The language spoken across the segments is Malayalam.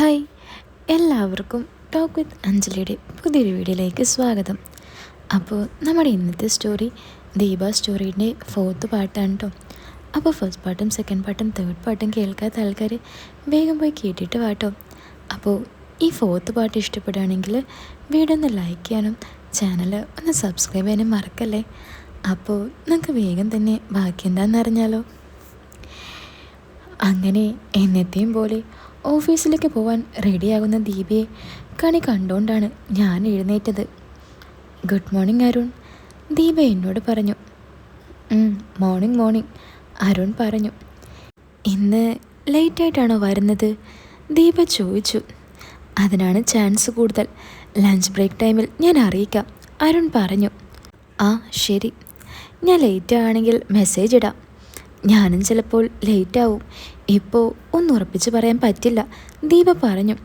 ഹായ് എല്ലാവർക്കും ടോക്ക് വിത്ത് അഞ്ജലിയുടെ പുതിയൊരു വീഡിയോയിലേക്ക് സ്വാഗതം. അപ്പോൾ നമ്മുടെ ഇന്നത്തെ സ്റ്റോറി ദീപ സ്റ്റോറീന്റെ ഫോർത്ത് പാട്ടാണ് കേട്ടോ അപ്പോൾ ഫസ്റ്റ് പാട്ടും സെക്കൻഡ് പാട്ടും തേർഡ് പാട്ടും കേൾക്കാത്ത ആൾക്കാർ വേഗം പോയി കേട്ടിട്ട് വാട്ടോ അപ്പോൾ ഈ ഫോർത്ത് പാട്ട് ഇഷ്ടപ്പെടുകയാണെങ്കിൽ വീഡിയോ ഒന്ന് ലൈക്ക് ചെയ്യാനും ചാനൽ ഒന്ന് സബ്സ്ക്രൈബ് ചെയ്യാനും മറക്കല്ലേ? അപ്പോൾ നമുക്ക് വേഗം തന്നെ ബാക്കി എന്താണെന്ന് അറിഞ്ഞാലോ? അങ്ങനെ എന്നത്തെയും പോലെ ഓഫീസിലേക്ക് പോവാൻ റെഡിയാകുന്ന ദീപയെ കണി കണ്ടുകൊണ്ടാണ് ഞാൻ എഴുന്നേറ്റത്. ഗുഡ് മോർണിംഗ് അരുൺ ദീപ എന്നോട് പറഞ്ഞു. മോർണിംഗ് മോർണിംഗ് അരുൺ പറഞ്ഞു. ഇന്ന് ലേറ്റായിട്ടാണോ വരുന്നത്? ദീപ ചോദിച്ചു. അതിനാണ് ചാൻസ് കൂടുതൽ. ലഞ്ച് ബ്രേക്ക് ടൈമിൽ ഞാൻ അറിയിക്കാം അരുൺ പറഞ്ഞു. ആ ശരി. ഞാൻ ലേറ്റ് ആണെങ്കിൽ മെസ്സേജ് ഇടാം. ഞാനും ചിലപ്പോൾ ലേറ്റ് ആവും. ഇപ്പോൾ ഒന്നും ഉറപ്പിച്ച് പറയാൻ പറ്റില്ല. ദീപ പറഞ്ഞു.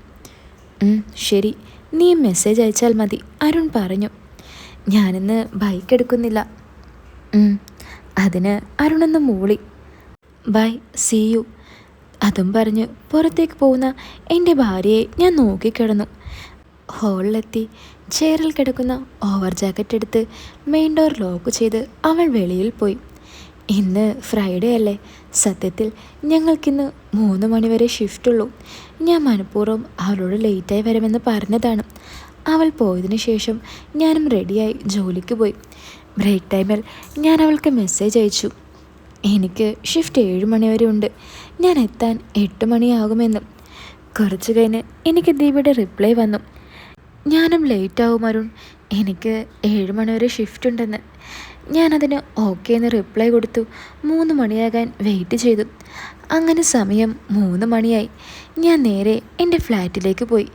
ശരി. നീ മെസ്സേജ് അയച്ചാൽ മതി. അരുൺ പറഞ്ഞു. ഞാനിന്ന് ബൈക്ക് എടുക്കുന്നില്ല. അതിന് അരുണൊന്ന് മൂളി. ബൈ സി യു അതും പറഞ്ഞ് പുറത്തേക്ക് പോകുന്ന എന്റെ ഭാര്യയെ ഞാൻ നോക്കിക്കിടന്നു. ഹോളിലെത്തി ചെയറിൽ കിടക്കുന്ന ഓവർ ജാക്കറ്റ് എടുത്ത് മെയിൻ ഡോർ ലോക്ക് ചെയ്ത് അവൾ വെളിയിൽ പോയി. ഇന്ന് ഫ്രൈഡേ അല്ലേ? സത്യത്തിൽ ഞങ്ങൾക്കിന്ന് മൂന്ന് മണിവരെ ഷിഫ്റ്റുള്ളൂ ഞാൻ മനഃപൂർവം അവളോട് ലേറ്റായി വരുമെന്ന് പറഞ്ഞതാണ്. അവൾ പോയതിന് ശേഷം ഞാനും റെഡിയായി ജോലിക്ക് പോയി. ബ്രേക്ക് ടൈമിൽ ഞാൻ അവൾക്ക് മെസ്സേജ് അയച്ചു. എനിക്ക് ഷിഫ്റ്റ് ഏഴ് മണിവരെ ഉണ്ട്. ഞാൻ എത്താൻ എട്ട് മണിയാകുമെന്ന്. കുറച്ച് കഴിഞ്ഞ് എനിക്ക് ദീപയുടെ റിപ്ലൈ വന്നു. ഞാനും ലേറ്റ് ആവും അരുൺ. എനിക്ക് ഏഴ് മണിവരെ ഷിഫ്റ്റ് ഉണ്ടെന്ന്. ഞാനതിന് ഓക്കെ എന്ന് റിപ്ലൈ കൊടുത്തു. മൂന്ന് മണിയാകാൻ വെയിറ്റ് ചെയ്തു. അങ്ങനെ സമയം മൂന്ന് മണിയായി. ഞാൻ നേരെ എന്റെ ഫ്ലാറ്റിലേക്ക് പോയി.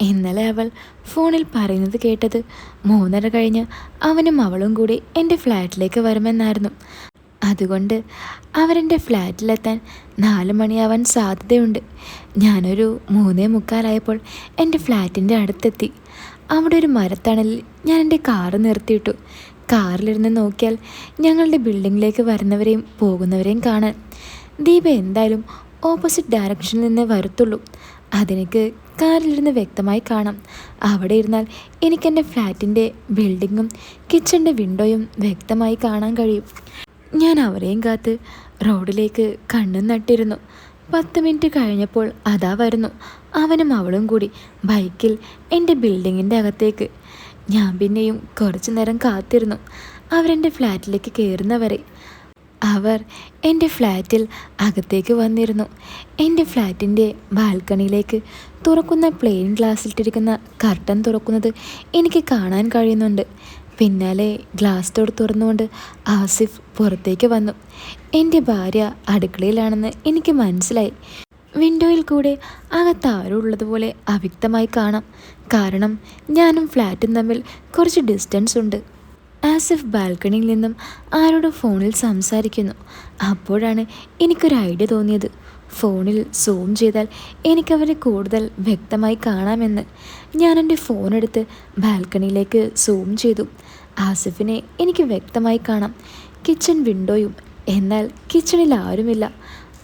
ഇന്നലെ അവൾ ഫോണിൽ പറയുന്നത് കേട്ടത് മൂന്നര കഴിഞ്ഞ് അവനും അവളും കൂടി എന്റെ ഫ്ലാറ്റിലേക്ക് വരുമെന്നായിരുന്നു. അതുകൊണ്ട് അവരെന്റെ ഫ്ലാറ്റിലെത്താൻ നാല് മണിയാവാൻ സാധ്യതയുണ്ട്. ഞാനൊരു മൂന്നേ മുക്കാലായപ്പോൾ എന്റെ ഫ്ലാറ്റിന്റെ അടുത്തെത്തി. അവിടെ ഒരു മരത്തണലിൽ ഞാൻ എന്റെ കാറ് നിർത്തിയിട്ടു. കാറിലിരുന്ന് നോക്കിയാൽ ഞങ്ങളുടെ ബിൽഡിങ്ങിലേക്ക് വരുന്നവരെയും പോകുന്നവരെയും കാണാൻ. ദീപ എന്തായാലും ഓപ്പോസിറ്റ് ഡയറക്ഷനിൽ നിന്ന് വരത്തുള്ളൂ. അതെനിക്ക് കാറിലിരുന്ന് വ്യക്തമായി കാണാം. അവിടെ ഇരുന്നാൽ എനിക്കെന്റെ ഫ്ലാറ്റിന്റെ ബിൽഡിങ്ങും കിച്ചണിന്റെ വിൻഡോയും വ്യക്തമായി കാണാൻ കഴിയും. ഞാൻ അവരെയും കാത്ത് റോഡിലേക്ക് കണ്ണും നട്ടിരുന്നു. പത്ത് മിനിറ്റ് കഴിഞ്ഞപ്പോൾ അതാ വരുന്നു. അവനും അവളും കൂടി ബൈക്കിൽ എന്റെ ബിൽഡിങ്ങിന്റെ അകത്തേക്ക്. ഞാൻ പിന്നെയും കുറച്ചു നേരം കാത്തിരുന്നു. അവരെന്റെ ഫ്ലാറ്റിലേക്ക് കയറുന്നവരെ അവർ എന്റെ ഫ്ലാറ്റിൽ അകത്തേക്ക് വന്നിരുന്നു. എന്റെ ഫ്ലാറ്റിന്റെ ബാൽക്കണിയിലേക്ക് തുറക്കുന്ന പ്ലെയിൻ ഗ്ലാസ്സിലിട്ടിരിക്കുന്ന കർട്ടൻ തുറക്കുന്നത് എനിക്ക് കാണാൻ കഴിയുന്നുണ്ട്. പിന്നാലെ ഗ്ലാസ് ഡോർ തുറന്നുകൊണ്ട് ആസിഫ് പുറത്തേക്ക് വന്നു. എന്റെ ഭാര്യ അടുക്കളയിലാണെന്ന് എനിക്ക് മനസ്സിലായി. വിൻഡോയിൽ കൂടെ അകത്താരുള്ളതുപോലെ അവ്യക്തമായി കാണാം. കാരണം ഞാനും ഫ്ലാറ്റും തമ്മിൽ കുറച്ച് ഡിസ്റ്റൻസ് ഉണ്ട്. ആസിഫ് ബാൽക്കണിയിൽ നിന്നും ആരോടും ഫോണിൽ സംസാരിക്കുന്നു. അപ്പോഴാണ് എനിക്കൊരു ഐഡിയ തോന്നിയത്. ഫോണിൽ സൂം ചെയ്താൽ എനിക്കവരെ കൂടുതൽ വ്യക്തമായി കാണാമെന്ന്. ഞാൻ എന്റെ ഫോൺ എടുത്ത് ബാൽക്കണിയിലേക്ക് സൂം ചെയ്തു. ആസിഫിനെ എനിക്ക് വ്യക്തമായി കാണാം. കിച്ചൺ വിൻഡോയും എന്നാൽ കിച്ചണിൽ ആരുമില്ല.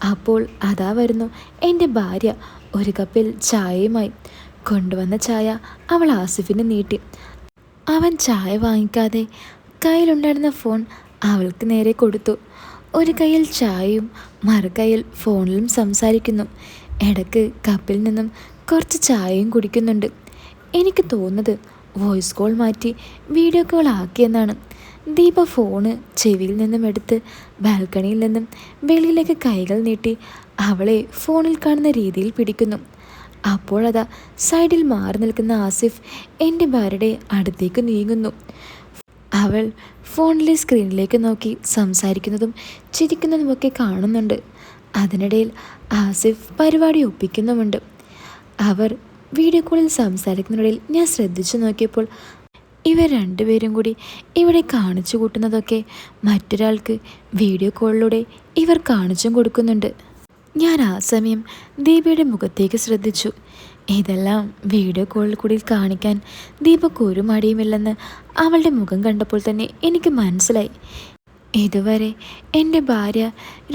അപ്പോൾ അതാ വരുന്നു എന്റെ ഭാര്യ. ഒരു കപ്പിൽ ചായയുമായി. കൊണ്ടുവന്ന ചായ അവൾ ആസിഫിന് നീട്ടി. അവൻ ചായ വാങ്ങിക്കാതെ കയ്യിലുണ്ടായിരുന്ന ഫോൺ അവൾക്ക് നേരെ കൊടുത്തു. ഒരു കയ്യിൽ ചായയും മറുകൈയിൽ ഫോണിലും സംസാരിക്കുന്നു. ഇടയ്ക്ക് കപ്പിൽ നിന്നും കുറച്ച് ചായയും കുടിക്കുന്നുണ്ട്. എനിക്ക് തോന്നുന്നത് വോയിസ് കോൾ മാറ്റി വീഡിയോ കോൾ ആക്കിയെന്നാണ്. ദീപ ഫോണ് ചെവിയിൽ നിന്നും എടുത്ത് ബാൽക്കണിയിൽ നിന്നും വെളിയിലേക്ക് കൈകൾ നീട്ടി അവളെ ഫോണിൽ കാണുന്ന രീതിയിൽ പിടിക്കുന്നു. അപ്പോഴതാ സൈഡിൽ മാറി നിൽക്കുന്ന ആസിഫ് എന്റെ ഭാര്യയുടെ അടുത്തേക്ക് നീങ്ങുന്നു. അവൾ ഫോണിലെ സ്ക്രീനിലേക്ക് നോക്കി സംസാരിക്കുന്നതും ചിരിക്കുന്നതുമൊക്കെ കാണുന്നുണ്ട്. അതിനിടയിൽ ആസിഫ് പരിപാടി ഒപ്പിക്കുന്നുമുണ്ട്. അവർ വീഡിയോ കോളിൽ സംസാരിക്കുന്നതിനിടയിൽ ഞാൻ ശ്രദ്ധിച്ചു നോക്കിയപ്പോൾ ഇവർ രണ്ടുപേരും കൂടി ഇവിടെ കാണിച്ചു കൂട്ടുന്നതൊക്കെ മറ്റൊരാൾക്ക് വീഡിയോ കോളിലൂടെ ഇവർ കാണിച്ചും കൊടുക്കുന്നുണ്ട്. ഞാൻ ആ സമയം ദീപയുടെ മുഖത്തേക്ക് ശ്രദ്ധിച്ചു. ഇതെല്ലാം വീഡിയോ കോളിൽ കൂടി കാണിക്കാൻ ദീപക്ക് ഒരു മടിയുമില്ലെന്ന് അവളുടെ മുഖം കണ്ടപ്പോൾ തന്നെ എനിക്ക് മനസ്സിലായി. ഇതുവരെ എന്റെ ഭാര്യ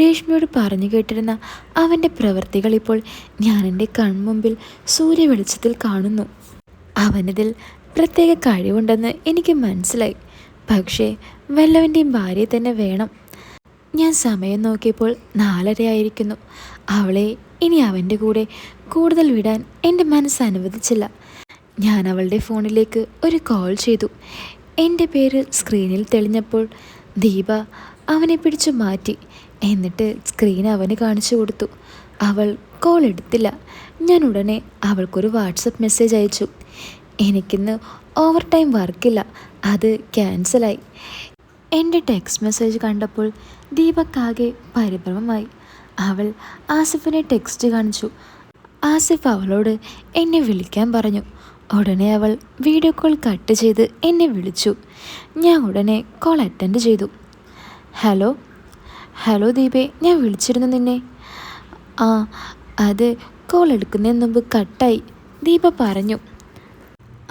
രേഷ്മയോട് പറഞ്ഞു കേട്ടിരുന്ന അവന്റെ പ്രവൃത്തികൾ ഇപ്പോൾ ഞാൻ എന്റെ കൺമുമ്പിൽ സൂര്യ വെളിച്ചത്തിൽ കാണുന്നു. അവനതിൽ പ്രത്യേക കഴിവുണ്ടെന്ന് എനിക്ക് മനസ്സിലായി. പക്ഷേ വല്ലവന്റെയും ഭാര്യയെ തന്നെ വേണം. ഞാൻ സമയം നോക്കിയപ്പോൾ നാലരയായിരിക്കുന്നു. അവളെ ഇനി അവന്റെ കൂടെ കൂടുതൽ വിടാൻ എന്റെ മനസ്സ് അനുവദിച്ചില്ല. ഞാൻ അവളുടെ ഫോണിലേക്ക് ഒരു കോൾ ചെയ്തു. എന്റെ പേര് സ്ക്രീനിൽ തെളിഞ്ഞപ്പോൾ ദീപ അവനെ പിടിച്ചു മാറ്റി. എന്നിട്ട് സ്ക്രീൻ അവന് കാണിച്ചു കൊടുത്തു. അവൾ കോൾ എടുത്തില്ല. ഞാൻ ഉടനെ അവൾക്കൊരു വാട്സപ്പ് മെസ്സേജ് അയച്ചു. എനിക്കിന്ന് ഓവർ ടൈം വർക്കില്ല. അത് ക്യാൻസലായി. എന്റെ ടെക്സ്റ്റ് മെസ്സേജ് കണ്ടപ്പോൾ ദീപക്കാകെ പരിഭ്രമമായി. അവൾ ആസിഫിനെ ടെക്സ്റ്റ് കാണിച്ചു. ആസിഫ് അവളോട് എന്നെ വിളിക്കാൻ പറഞ്ഞു. ഉടനെ അവൾ വീഡിയോ കോൾ കട്ട് ചെയ്ത് എന്നെ വിളിച്ചു. ഞാൻ ഉടനെ കോൾ അറ്റൻഡ് ചെയ്തു. ഹലോ ഹലോ ദീപേ ഞാൻ വിളിച്ചിരുന്നു നിന്നെ. ആ അത് കോൾ എടുക്കുന്നതിന് മുമ്പ് കട്ടായി ദീപ പറഞ്ഞു.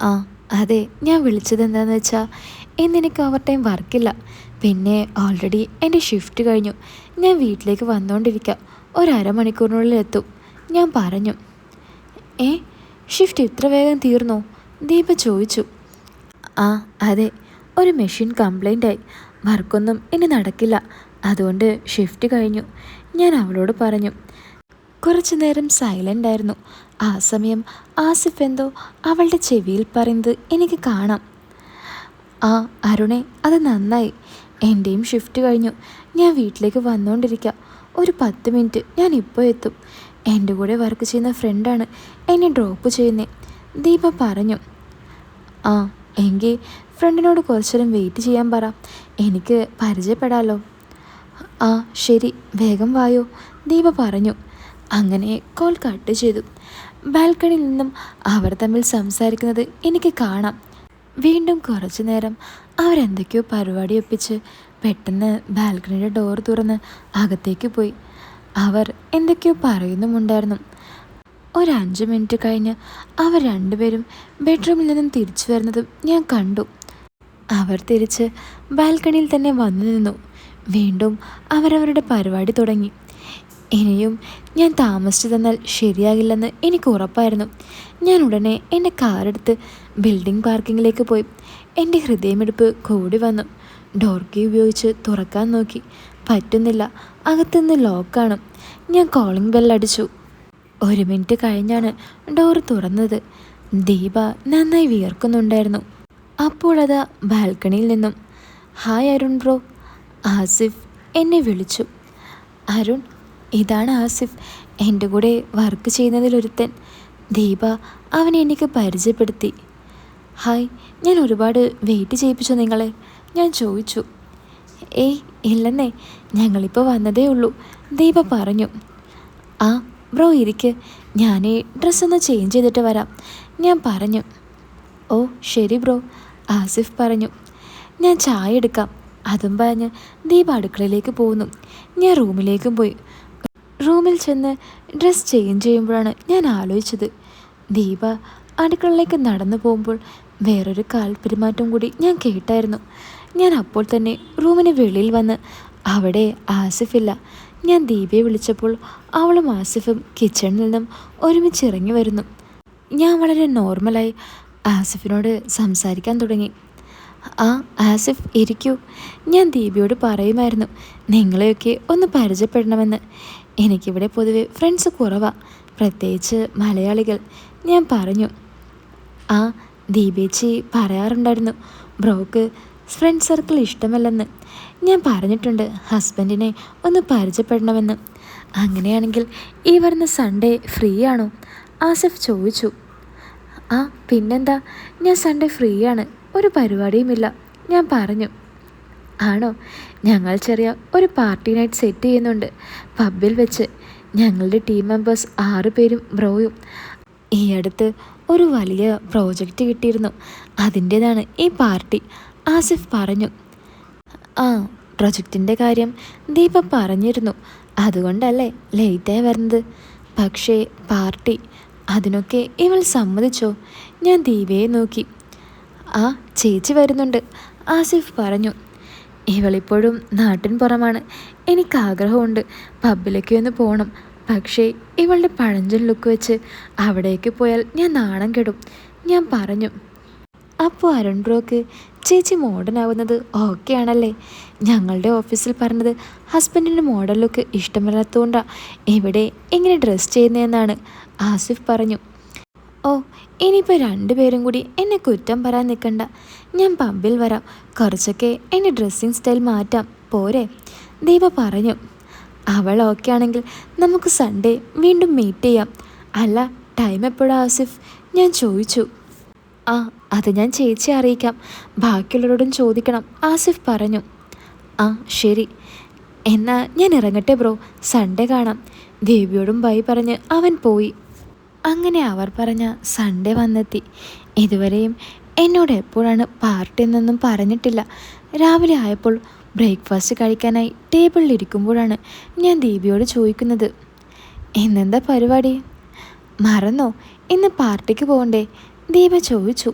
ആ അതെ ഞാൻ വിളിച്ചത് എന്താണെന്ന് വെച്ചാൽ ഇന്നെനിക്ക് ഓവർ ടൈം വർക്കില്ല പിന്നെ ഓൾറെഡി എന്റെ ഷിഫ്റ്റ് കഴിഞ്ഞു. ഞാൻ വീട്ടിലേക്ക് വന്നുകൊണ്ടിരിക്കാം ഒരു അരമണിക്കൂറിനുള്ളിൽ എത്തും. ഞാൻ പറഞ്ഞു ഏ ഷിഫ്റ്റ് ഇത്ര വേഗം തീർന്നോ? ദീപ ചോദിച്ചു. ആ അതെ. ഒരു മെഷീൻ കംപ്ലൈന്റ് ആയി. വർക്കൊന്നും ഇനി നടക്കില്ല. അതുകൊണ്ട് ഷിഫ്റ്റ് കഴിഞ്ഞു. ഞാൻ അവളോട് പറഞ്ഞു കുറച്ചു നേരം സൈലന്റ് ആയിരുന്നു. ആ സമയം ആസിഫ് എന്തോ അവളുടെ ചെവിയിൽ പറയുന്നത് എനിക്ക് കാണാം. ആ അരുണെ അത് നന്നായി. എന്റെയും ഷിഫ്റ്റ് കഴിഞ്ഞു. ഞാൻ വീട്ടിലേക്ക് വന്നുകൊണ്ടിരിക്കുക ഒരു പത്ത് മിനിറ്റ് ഞാൻ ഇപ്പോൾ എത്തും. എന്റെ കൂടെ വർക്ക് ചെയ്യുന്ന ഫ്രണ്ടാണ് എന്നെ ഡ്രോപ്പ് ചെയ്യുന്നത് ദീപ പറഞ്ഞു. ആ എങ്കിൽ ഫ്രണ്ടിനോട് കുറച്ചേരം വെയിറ്റ് ചെയ്യാൻ പറ. എനിക്ക് പരിചയപ്പെടാമല്ലോ ആ ശരി വേഗം വായോ. ദീപ പറഞ്ഞു. അങ്ങനെ കോൾ കട്ട് ചെയ്തു. ബാൽക്കണിയിൽ നിന്നും അവർ തമ്മിൽ സംസാരിക്കുന്നത് എനിക്ക് കാണാം. വീണ്ടും കുറച്ചു നേരം അവരെന്തൊക്കെയോ പരിപാടി ഒപ്പിച്ച് പെട്ടെന്ന് ബാൽക്കണിയുടെ ഡോർ തുറന്ന് അകത്തേക്ക് പോയി. അവർ എന്തൊക്കെയോ പറയുന്നുമുണ്ടായിരുന്നു. ഒരു അഞ്ച് മിനിറ്റ് കഴിഞ്ഞ് അവർ രണ്ടുപേരും ബെഡ്റൂമിൽ നിന്നും തിരിച്ചു വരുന്നതും ഞാൻ കണ്ടു. അവർ തിരിച്ച് ബാൽക്കണിയിൽ തന്നെ വന്നു നിന്നു. വീണ്ടും അവരവരുടെ പരിപാടി തുടങ്ങി. ഇനിയും ഞാൻ താമസിച്ചു തന്നാൽ ശരിയാകില്ലെന്ന് എനിക്ക് ഉറപ്പായിരുന്നു. ഞാൻ ഉടനെ എന്റെ കാറെടുത്ത് ബിൽഡിംഗ് പാർക്കിങ്ങിലേക്ക് പോയി. എന്റെ ഹൃദയമെടുപ്പ് കൂടി വന്നു. ഡോർ കീ ഉപയോഗിച്ച് തുറക്കാൻ നോക്കി. പറ്റുന്നില്ല അകത്തുനിന്ന് ലോക്കാണ് ഞാൻ കോളിംഗ് ബെല്ലടിച്ചു ഒരു മിനിറ്റ് കഴിഞ്ഞാണ് ഡോർ തുറന്നത്. ദീപ നന്നായി വിയർക്കുന്നുണ്ടായിരുന്നു. അപ്പോഴത് ബാൽക്കണിയിൽ നിന്നും. ഹായ് അരുൺ ബ്രോ ആസിഫ് എന്നെ വിളിച്ചു. അരുൺ ഇതാണ് ആസിഫ്. എന്റെ കൂടെ വർക്ക് ചെയ്യുന്നതിലൊരുത്തൻ. ദീപ അവനെ എനിക്ക് പരിചയപ്പെടുത്തി. ഹായ് ഞാൻ ഒരുപാട് വെയിറ്റ് ചെയ്യിപ്പിച്ചു നിങ്ങളെ. ഞാൻ ചോദിച്ചു. ഏയ് ഇല്ലെന്നേ ഞങ്ങളിപ്പോൾ വന്നതേ ഉള്ളൂ ദീപ പറഞ്ഞു. ആ ബ്രോ ഇരിക്ക്. ഞാൻ ഡ്രസ്സൊന്ന് ചേഞ്ച് ചെയ്തിട്ട് വരാം ഞാൻ പറഞ്ഞു. ഓ ശരി ബ്രോ ആസിഫ് പറഞ്ഞു. ഞാൻ ചായ എടുക്കാം അതും പറഞ്ഞ് ദീപ അടുക്കളയിലേക്ക് പോകുന്നു. ഞാൻ റൂമിലേക്കും പോയി. റൂമിൽ ചെന്ന് ഡ്രസ്സ് ചേഞ്ച് ചെയ്യുമ്പോഴാണ് ഞാൻ ആലോചിച്ചത്. ദീപ അടുക്കളയിലേക്ക് നടന്നു പോകുമ്പോൾ വേറൊരു കാൽ പെരുമാറ്റം കൂടി ഞാൻ കേട്ടായിരുന്നു. ഞാൻ അപ്പോൾ തന്നെ റൂമിന് വെളിയിൽ വന്ന് അവിടെ ആസിഫില്ല ഞാൻ ദീപയെ വിളിച്ചപ്പോൾ അവളും ആസിഫും കിച്ചണിൽ നിന്നും ഒരുമിച്ച് ഇറങ്ങി വരുന്നു. ഞാൻ വളരെ നോർമലായി ആസിഫിനോട് സംസാരിക്കാൻ തുടങ്ങി. ആ ആസിഫ് ഇരിക്കൂ. ഞാൻ ദീപയോട് പറയുമായിരുന്നു നിങ്ങളെയൊക്കെ ഒന്ന് പരിചയപ്പെടണമെന്ന്. എനിക്കിവിടെ പൊതുവെ ഫ്രണ്ട്സ് കുറവാ. പ്രത്യേകിച്ച് മലയാളികൾ. ഞാൻ പറഞ്ഞു. ആ ദീപേച്ചി പറയാറുണ്ടായിരുന്നു. ബ്രോക്ക് ഫ്രണ്ട് സർക്കിൾ ഇഷ്ടമല്ലെന്ന്. ഞാൻ പറഞ്ഞിട്ടുണ്ട് ഹസ്ബൻഡിനെ ഒന്ന് പരിചയപ്പെടണമെന്ന്. അങ്ങനെയാണെങ്കിൽ ഈ വരുന്ന സൺഡേ ഫ്രീ ആണോ ആസിഫ് ചോദിച്ചു. ആ പിന്നെന്താ? ഞാൻ സൺഡേ ഫ്രീ ആണ് ഒരു പരിപാടിയുമില്ല. ഞാൻ പറഞ്ഞു. ആണോ? ഞങ്ങൾ ചെറിയ ഒരു പാർട്ടി നൈറ്റ് സെറ്റ് ചെയ്യുന്നുണ്ട്. പബ്ബിൽ വെച്ച് ഞങ്ങളുടെ ടീം മെമ്പേഴ്സ് ആറ് പേരും ബ്രോയും. ഈ അടുത്ത് ഒരു വലിയ പ്രോജക്റ്റ് കിട്ടിയിരുന്നു. അതിന്റേതാണ് ഈ പാർട്ടി. ആസിഫ് പറഞ്ഞു. ആ പ്രൊജക്റ്റിന്റെ കാര്യം ദീപ പറഞ്ഞിരുന്നു. അതുകൊണ്ടല്ലേ ലേറ്റായി വരുന്നത്. പക്ഷേ പാർട്ടി അതിനൊക്കെ ഇവൾ സമ്മതിച്ചോ? ഞാൻ ദീപയെ നോക്കി. ആ ചേച്ചി വരുന്നുണ്ട്. ആസിഫ് പറഞ്ഞു. ഇവളിപ്പോഴും നാട്ടിൻ പുറമാണ്. എനിക്ക് ആഗ്രഹമുണ്ട് പബ്ബിലേക്ക് ഒന്ന് പോകണം പക്ഷേ ഇവളുടെ പഴഞ്ചൻ ലുക്ക് വെച്ച് അവിടേക്ക് പോയാൽ ഞാൻ നാണം കെടും. ഞാൻ പറഞ്ഞു അപ്പോൾ അരുൺ ബ്രോക്ക് ചേച്ചി മോഡേൺ ആവുന്നത് ഓക്കെ ആണല്ലേ? ഞങ്ങളുടെ ഓഫീസിൽ പറഞ്ഞത് ഹസ്ബൻഡിന്റെ മോഡൽ ലുക്ക് ഇഷ്ടമല്ലാത്തതുകൊണ്ടാണ് ഇവിടെ എങ്ങനെ ഡ്രസ്സ് ചെയ്യുന്നതെന്നാണ്. ആസിഫ് പറഞ്ഞു ഓ ഇനിയിപ്പോൾ രണ്ടുപേരും കൂടി എന്നെ കുറ്റം പറയാൻ നിൽക്കണ്ട ഞാൻ പമ്പിൽ വരാം. കുറച്ചൊക്കെ എന്റെ ഡ്രസ്സിങ് സ്റ്റൈൽ മാറ്റാം. പോരെ. ദീപ പറഞ്ഞു. അവൾ ഓക്കെ ആണെങ്കിൽ നമുക്ക് സൺഡേ വീണ്ടും മീറ്റ് ചെയ്യാം. അല്ല ടൈം എപ്പോഴാണ് ആസിഫ്? ഞാൻ ചോദിച്ചു. ആ അത് ഞാൻ ചേച്ചി അറിയിക്കാം. ബാക്കിയുള്ളവരോടും ചോദിക്കണം. ആസിഫ് പറഞ്ഞു. ആ ശരി. എന്നാൽ ഞാൻ ഇറങ്ങട്ടെ ബ്രോ. സൺഡേ കാണാം. ദേവിയോടും ബൈ പറഞ്ഞ് അവൻ പോയി. അങ്ങനെ അവർ പറഞ്ഞ സൺഡേ വന്നെത്തി. ഇതുവരെയും എന്നോട് എപ്പോഴാണ് പാർട്ടി എന്നൊന്നും പറഞ്ഞിട്ടില്ല. രാവിലെ ആയപ്പോൾ ബ്രേക്ക്ഫാസ്റ്റ് കഴിക്കാനായി ടേബിളിൽ ഇരിക്കുമ്പോഴാണ് ഞാൻ ദീപിയോട് ചോദിക്കുന്നത് ഇന്നെന്താ പരിപാടി? മറന്നോ ഇന്ന് പാർട്ടിക്ക് പോകണ്ടേ ദീപ ചോദിച്ചു.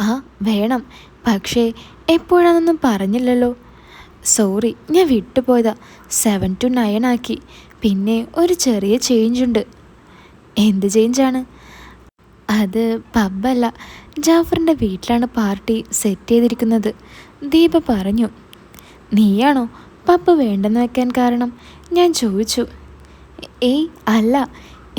ആ വേണം. പക്ഷേ എപ്പോഴാണെന്നൊന്നും പറഞ്ഞില്ലല്ലോ. സോറി ഞാൻ വിട്ടുപോയതാ. സെവൻ ടു നയൻ ആക്കി. പിന്നെ ഒരു ചെറിയ ചേഞ്ച് ഉണ്ട്. എന്ത് ചേഞ്ചാണ് അത് പബ്ബല്ല. ജാഫറിന്റെ വീട്ടിലാണ് പാർട്ടി സെറ്റ് ചെയ്തിരിക്കുന്നത്. ദീപ പറഞ്ഞു നീയാണോ പബ്ബ് വേണ്ടെന്ന് വെക്കാൻ കാരണം? ഞാൻ ചോദിച്ചു ഏയ് അല്ല.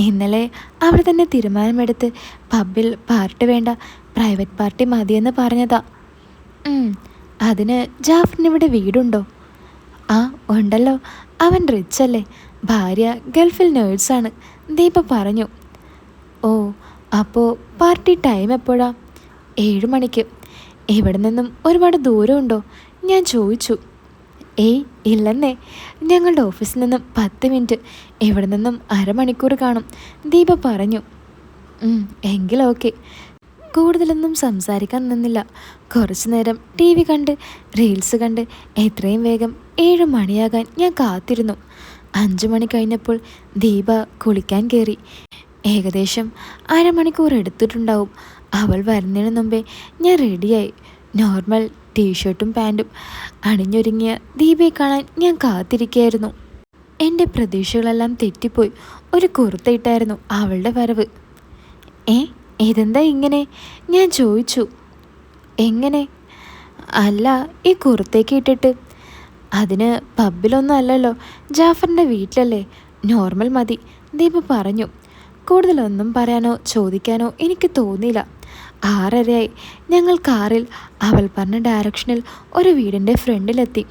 ഇന്നലെ അവിടെ തന്നെ തീരുമാനമെടുത്ത് പബ്ബിൽ പാർട്ടി വേണ്ട പ്രൈവറ്റ് പാർട്ടി മതിയെന്ന് പറഞ്ഞതാ. അതിന് ജാഫറിനിവിടെ വീടുണ്ടോ? ആ ഉണ്ടല്ലോ. അവൻ റിച്ച് അല്ലേ. ഭാര്യ ഗൾഫിൽ നേഴ്സാണ് ദീപ പറഞ്ഞു ഓ അപ്പോൾ പാർട്ടി ടൈം എപ്പോഴാ? ഏഴ് മണിക്ക്. ഇവിടെ നിന്നും ഒരുപാട് ദൂരമുണ്ടോ ഞാൻ ചോദിച്ചു. ഏയ് ഇല്ലെന്നേ. ഞങ്ങളുടെ ഓഫീസിൽ നിന്നും പത്ത് മിനിറ്റ് ഇവിടെ നിന്നും അരമണിക്കൂർ കാണും ദീപ പറഞ്ഞു. എങ്കിലോക്കെ കൂടുതലൊന്നും സംസാരിക്കാൻ നിന്നില്ല. കുറച്ചു നേരം ടി വി കണ്ട് റീൽസ് കണ്ട് എത്രയും വേഗം ഏഴ് മണിയാകാൻ ഞാൻ കാത്തിരുന്നു. അഞ്ചു മണി കഴിഞ്ഞപ്പോൾ ദീപ കുളിക്കാൻ കയറി ഏകദേശം അരമണിക്കൂർ എടുത്തിട്ടുണ്ടാവും. അവൾ വരുന്നതിന് മുമ്പേ ഞാൻ റെഡിയായി. നോർമൽ ടീഷർട്ടും പാന്റും അണിഞ്ഞൊരുങ്ങിയ ദീപയെ കാണാൻ ഞാൻ കാത്തിരിക്കുകയായിരുന്നു. എന്റെ പ്രതീക്ഷകളെല്ലാം തെറ്റിപ്പോയി. ഒരു കുർത്തയിട്ടായിരുന്നു അവളുടെ വരവ്. ഏ ഇതെന്താ ഇങ്ങനെ? ഞാൻ ചോദിച്ചു. എങ്ങനെ? അല്ല ഈ കുർത്തേക്ക് ഇട്ടിട്ട് അതിന് പബ്ബിലൊന്നും അല്ലല്ലോ. ജാഫറിന്റെ വീട്ടിലല്ലേ? നോർമൽ മതി. ദീപ പറഞ്ഞു. കൂടുതലൊന്നും പറയാനോ ചോദിക്കാനോ എനിക്ക് തോന്നിയില്ല. ആറരയായി. ഞങ്ങൾ കാറിൽ അവൾ പറഞ്ഞ ഡയറക്ഷനിൽ ഒരു വീടിന്റെ ഫ്രണ്ടിലെത്തി.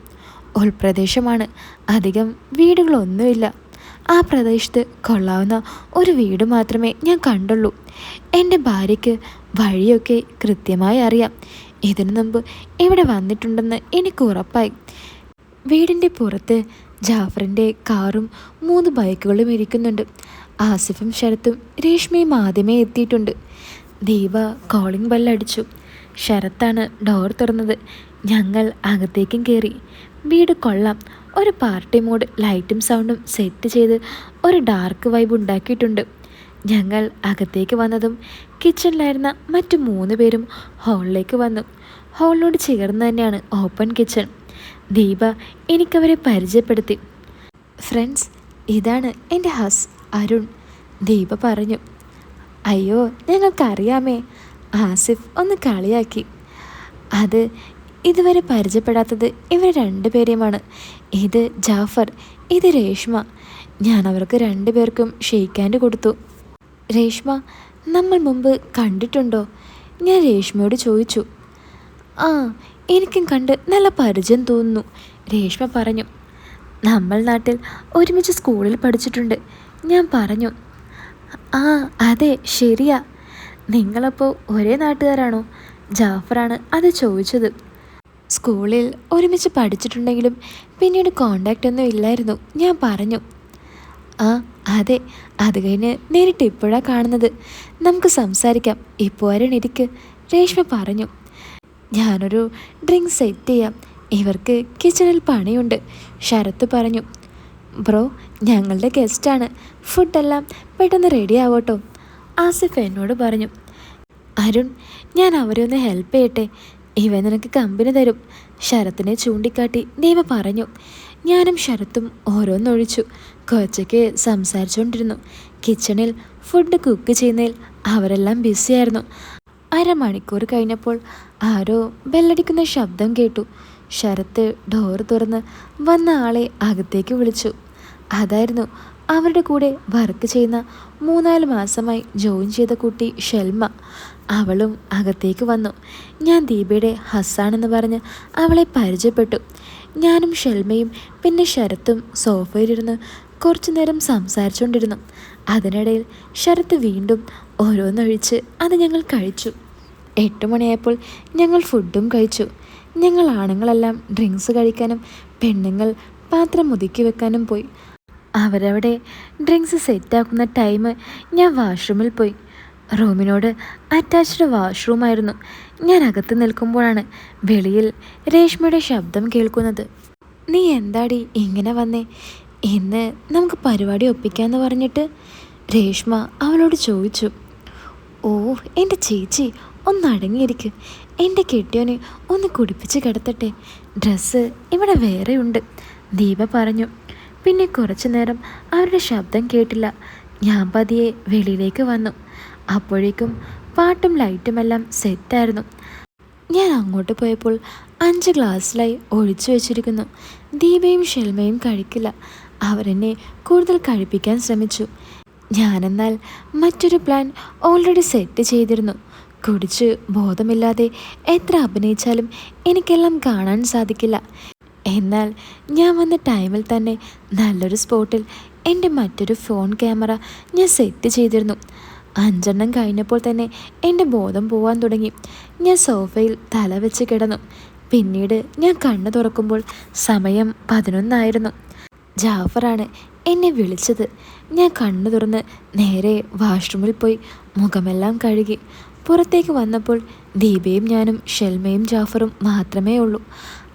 ഉൾപ്രദേശമാണ്. അധികം വീടുകളൊന്നുമില്ല. ആ പ്രദേശത്ത് കൊള്ളാവുന്ന ഒരു വീട് മാത്രമേ ഞാൻ കണ്ടുള്ളൂ. എന്റെ ഭാര്യയ്ക്ക് വഴിയൊക്കെ കൃത്യമായി അറിയാം. ഇതിനു മുമ്പ് ഇവിടെ വന്നിട്ടുണ്ടെന്ന് എനിക്ക് ഉറപ്പായി. വീടിന്റെ പുറത്ത് ജാഫറിന്റെ കാറും മൂന്ന് ബൈക്കുകളും ഇരിക്കുന്നുണ്ട്. ആസിഫും ശരത്തും രേഷ്മയും ആദ്യമേ എത്തിയിട്ടുണ്ട്. ദീപ കോളിംഗ് ബെല്ലടിച്ചു ശരത്താണ് ഡോർ തുറന്നത്. ഞങ്ങൾ അകത്തേക്കും കയറി വീട് കൊള്ളാം. ഒരു പാർട്ടി മോഡ് ലൈറ്റും സൗണ്ടും സെറ്റ് ചെയ്ത് ഒരു ഡാർക്ക് വൈബ് ഉണ്ടാക്കിയിട്ടുണ്ട്. ഞങ്ങൾ അകത്തേക്ക് വന്നതും കിച്ചണിലായിരുന്ന മറ്റു മൂന്ന് പേരും ഹാളിലേക്ക് വന്നു. ഹാളിനോട് ചേർന്ന് തന്നെയാണ് ഓപ്പൺ കിച്ചൺ ദീപ എനിക്കവരെ പരിചയപ്പെടുത്തി. ഫ്രണ്ട്സ് ഇതാണ് എന്റെ ഹസ് അരുൺ. ദീപ പറഞ്ഞു അയ്യോ ഞങ്ങൾക്കറിയാമേ ആസിഫ് ഒന്ന് കളിയാക്കി. അത് ഇതുവരെ പരിചയപ്പെടാത്തത് ഇവർ രണ്ടുപേരെയുമാണ് ഇത് ജാഫർ ഇത് രേഷ്മ. ഞാൻ അവർക്ക് രണ്ടുപേർക്കും ഷെയ്ക്കാൻഡ് കൊടുത്തു. രേഷ്മ നമ്മൾ മുമ്പ് കണ്ടിട്ടുണ്ടോ? ഞാൻ രേഷ്മയോട് ചോദിച്ചു. ആ എനിക്കും കണ്ട് നല്ല പരിചയം തോന്നുന്നു. രേഷ്മ പറഞ്ഞു നമ്മൾ നാട്ടിൽ ഒരുമിച്ച് സ്കൂളിൽ പഠിച്ചിട്ടുണ്ട്. ഞാൻ പറഞ്ഞു ആ അതെ ശരിയാ. നിങ്ങളപ്പോൾ ഒരേ നാട്ടുകാരാണോ? ജാഫറാണ് അത് ചോദിച്ചത്. സ്കൂളിൽ ഒരുമിച്ച് പഠിച്ചിട്ടുണ്ടെങ്കിലും പിന്നീട് കോണ്ടാക്റ്റ് ഒന്നും ഇല്ലായിരുന്നു ഞാൻ പറഞ്ഞു. ആ അതെ അത് കഴിഞ്ഞ് നേരിട്ട് ഇപ്പോഴാണ് കാണുന്നത്. നമുക്ക് സംസാരിക്കാം. ഇപ്പോൾ ആരാണിരിക്ക് രേഷ്മ പറഞ്ഞു. ഞാനൊരു ഡ്രിങ്ക് സെറ്റ് ചെയ്യാം. ഇവർക്ക് കിച്ചണിൽ പണിയുണ്ട്. ശരത്ത് പറഞ്ഞു ബ്രോ ഞങ്ങളുടെ ഗസ്റ്റാണ് ഫുഡെല്ലാം പെട്ടെന്ന് റെഡി ആവട്ടോ? ആസിഫ് എന്നോട് പറഞ്ഞു അരുൺ ഞാൻ അവരെ ഒന്ന് ഹെൽപ്പ് ചെയ്യട്ടെ. ഇവ നിനക്ക് കമ്പനി തരും. ശരത്തിനെ ചൂണ്ടിക്കാട്ടി ദൈവ പറഞ്ഞു ഞാനും ശരത്തും ഓരോന്നൊഴിച്ചു കുറച്ചൊക്കെ സംസാരിച്ചുകൊണ്ടിരുന്നു. കിച്ചണിൽ ഫുഡ് കുക്ക് ചെയ്യുന്നതിൽ അവരെല്ലാം ബിസിയായിരുന്നു അരമണിക്കൂർ കഴിഞ്ഞപ്പോൾ ആരോ ബെല്ലടിക്കുന്ന ശബ്ദം കേട്ടു. ശരത്ത് ഡോർ തുറന്ന് വന്ന ആളെ അകത്തേക്ക് വിളിച്ചു. അതായിരുന്നു അവരുടെ കൂടെ വർക്ക് ചെയ്യുന്ന മൂന്നാൽ മാസമായി ജോയിൻ ചെയ്ത കുട്ടി ഷെൽമ. അവളും അകത്തേക്ക് വന്നു. ഞാൻ ദീപയുടെ ഹസ്സാണെന്ന് പറഞ്ഞ് അവളെ പരിചയപ്പെട്ടു. ഞാനും ഷെൽമയും പിന്നെ ശരത്തും സോഫയിലിരുന്ന് കുറച്ചു നേരം സംസാരിച്ചുകൊണ്ടിരുന്നു. അതിനിടയിൽ ശരത്ത് വീണ്ടും ഓരോന്നൊഴിച്ച് അത് ഞങ്ങൾ കഴിച്ചു. എട്ട് മണിയായപ്പോൾ ഞങ്ങൾ ഫുഡും കഴിച്ചു. ഞങ്ങൾ ആണുങ്ങളെല്ലാം ഡ്രിങ്ക്സ് കഴിക്കാനും പെണ്ണുങ്ങൾ പാത്രം ഒതുക്കി വെക്കാനും പോയി. അവരവിടെ ഡ്രിങ്ക്സ് സെറ്റാക്കുന്ന ടൈം ഞാൻ വാഷ്റൂമിൽ പോയി. റൂമിനോട് അറ്റാച്ച്ഡ് വാഷ്റൂമായിരുന്നു. ഞാൻ അകത്ത് നിൽക്കുമ്പോഴാണ് വെളിയിൽ രേഷ്മയുടെ ശബ്ദം കേൾക്കുന്നത്. നീ എന്താടി ഇങ്ങനെ വന്നേ? ഇന്ന് നമുക്ക് പരിപാടി ഒപ്പിക്കാമെന്ന് പറഞ്ഞിട്ട്? രേഷ്മ അവളോട് ചോദിച്ചു. ഓ എന്റെ ചേച്ചി ഒന്ന് അടങ്ങിയിരിക്ക്. എന്റെ കെട്ടിയോനെ ഒന്ന് കുടിപ്പിച്ച് കിടത്തട്ടെ. ഡ്രസ്സ് ഇവിടെ വേറെയുണ്ട്. ദീപ പറഞ്ഞു. പിന്നെ കുറച്ചു നേരം അവരുടെ ശബ്ദം കേട്ടില്ല. ഞാൻ പതിയെ വെളിയിലേക്ക് വന്നു. അപ്പോഴേക്കും പാട്ടും ലൈറ്റുമെല്ലാം സെറ്റായിരുന്നു. ഞാൻ അങ്ങോട്ട് പോയപ്പോൾ അഞ്ച് ഗ്ലാസ്സിലായി ഒഴിച്ചു വെച്ചിരിക്കുന്നു. ദീപയും ഷെൽമയും കഴിക്കില്ല. അവരെന്നെ കൂടുതൽ കഴിപ്പിക്കാൻ ശ്രമിച്ചു. ഞാനെന്നാൽ മറ്റൊരു പ്ലാൻ ഓൾറെഡി സെറ്റ് ചെയ്തിരുന്നു. കുടിച്ച് ബോധമില്ലാതെ എത്ര അഭിനയിച്ചാലും എനിക്കെല്ലാം കാണാൻ സാധിക്കില്ല. എന്നാൽ ഞാൻ വന്ന ടൈമിൽ തന്നെ നല്ലൊരു സ്പോട്ടിൽ എന്റെ മറ്റൊരു ഫോൺ ക്യാമറ ഞാൻ സെറ്റ് ചെയ്തിരുന്നു. അഞ്ചെണ്ണം കഴിഞ്ഞപ്പോൾ തന്നെ എന്റെ ബോധം പോവാൻ തുടങ്ങി. ഞാൻ സോഫയിൽ തല വെച്ച് കിടന്നു. പിന്നീട് ഞാൻ കണ്ണു തുറക്കുമ്പോൾ സമയം പതിനൊന്നായിരുന്നു. ജാഫറാണ് എന്നെ വിളിച്ചത്. ഞാൻ കണ്ണു തുറന്ന് നേരെ വാഷ്റൂമിൽ പോയി മുഖമെല്ലാം കഴുകി. പുറത്തേക്ക് വന്നപ്പോൾ ദീപയും ഞാനും ഷെൽമയും ജാഫറും മാത്രമേ ഉള്ളൂ.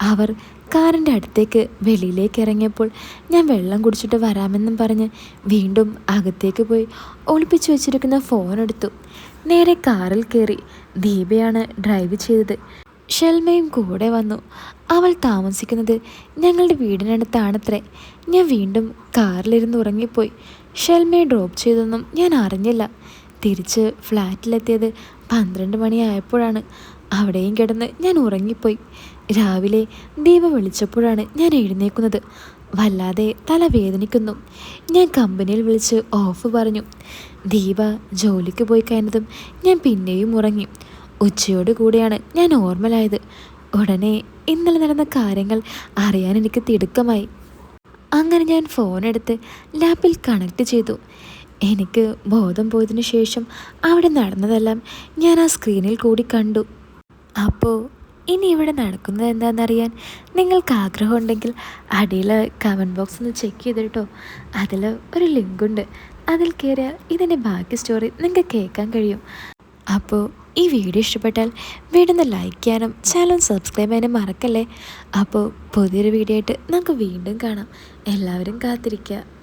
അവർ കാറിന്റെ അടുത്തേക്ക് വെളിയിലേക്ക് ഇറങ്ങിയപ്പോൾ ഞാൻ വെള്ളം കുടിച്ചിട്ട് വരാമെന്നും പറഞ്ഞ് വീണ്ടും അകത്തേക്ക് പോയി ഒളിപ്പിച്ചു വെച്ചിരിക്കുന്ന ഫോൺ എടുത്തു. നേരെ കാറിൽ കയറി ദീപയാണ് ഡ്രൈവ് ചെയ്തത്. ഷെൽമയും കൂടെ വന്നു. അവൾ താമസിക്കുന്നത് ഞങ്ങളുടെ വീടിനടുത്താണത്രേ. ഞാൻ വീണ്ടും കാറിലിരുന്ന് ഉറങ്ങിപ്പോയി. ഷെൽമയെ ഡ്രോപ്പ് ചെയ്തൊന്നും ഞാൻ അറിഞ്ഞില്ല. തിരിച്ച് ഫ്ലാറ്റിലെത്തിയത് പന്ത്രണ്ട് മണിയായപ്പോഴാണ് അവിടെയും കിടന്ന് ഞാൻ ഉറങ്ങിപ്പോയി. രാവിലെ ദീപ വിളിച്ചപ്പോഴാണ് ഞാൻ എഴുന്നേക്കുന്നത് വല്ലാതെ തല വേദനിക്കുന്നു. ഞാൻ കമ്പനിയിൽ വിളിച്ച് ഓഫ് പറഞ്ഞു. ദീപ ജോലിക്ക് പോയി കഴിഞ്ഞതും ഞാൻ പിന്നെയും ഉറങ്ങി. ഉച്ചയോട് കൂടിയാണ് ഞാൻ ഓർമ്മലായത്. ഉടനെ ഇന്നലെ നടന്ന കാര്യങ്ങൾ അറിയാൻ എനിക്ക് തിടുക്കമായി. അങ്ങനെ ഞാൻ ഫോണെടുത്ത് ലാപ്പിൽ കണക്ട് ചെയ്തു. എനിക്ക് ബോധം പോയതിനു ശേഷം അവിടെ നടന്നതെല്ലാം ഞാൻ ആ സ്ക്രീനിൽ കൂടി കണ്ടു. അപ്പോൾ ഇനി ഇവിടെ നടക്കുന്നത് എന്താണെന്നറിയാൻ നിങ്ങൾക്ക് ആഗ്രഹമുണ്ടെങ്കിൽ അടിയിൽ കമന്റ് ബോക്സ് ഒന്ന് ചെക്ക് ചെയ്തിട്ടോ. അതിൽ ഒരു ലിങ്കുണ്ട് അതിൽ കയറിയാൽ ഇതിന്റെ ബാക്കി സ്റ്റോറി നിങ്ങൾക്ക് കേൾക്കാൻ കഴിയും. അപ്പോൾ ഈ വീഡിയോ ഇഷ്ടപ്പെട്ടാൽ വീടൊന്ന് ലൈക്ക് ചെയ്യാനും ചാനൽ സബ്സ്ക്രൈബ് ചെയ്യാനും മറക്കല്ലേ? അപ്പോൾ പുതിയൊരു വീഡിയോ ആയിട്ട് നമുക്ക് വീണ്ടും കാണാം. എല്ലാവരും കാത്തിരിക്കുക.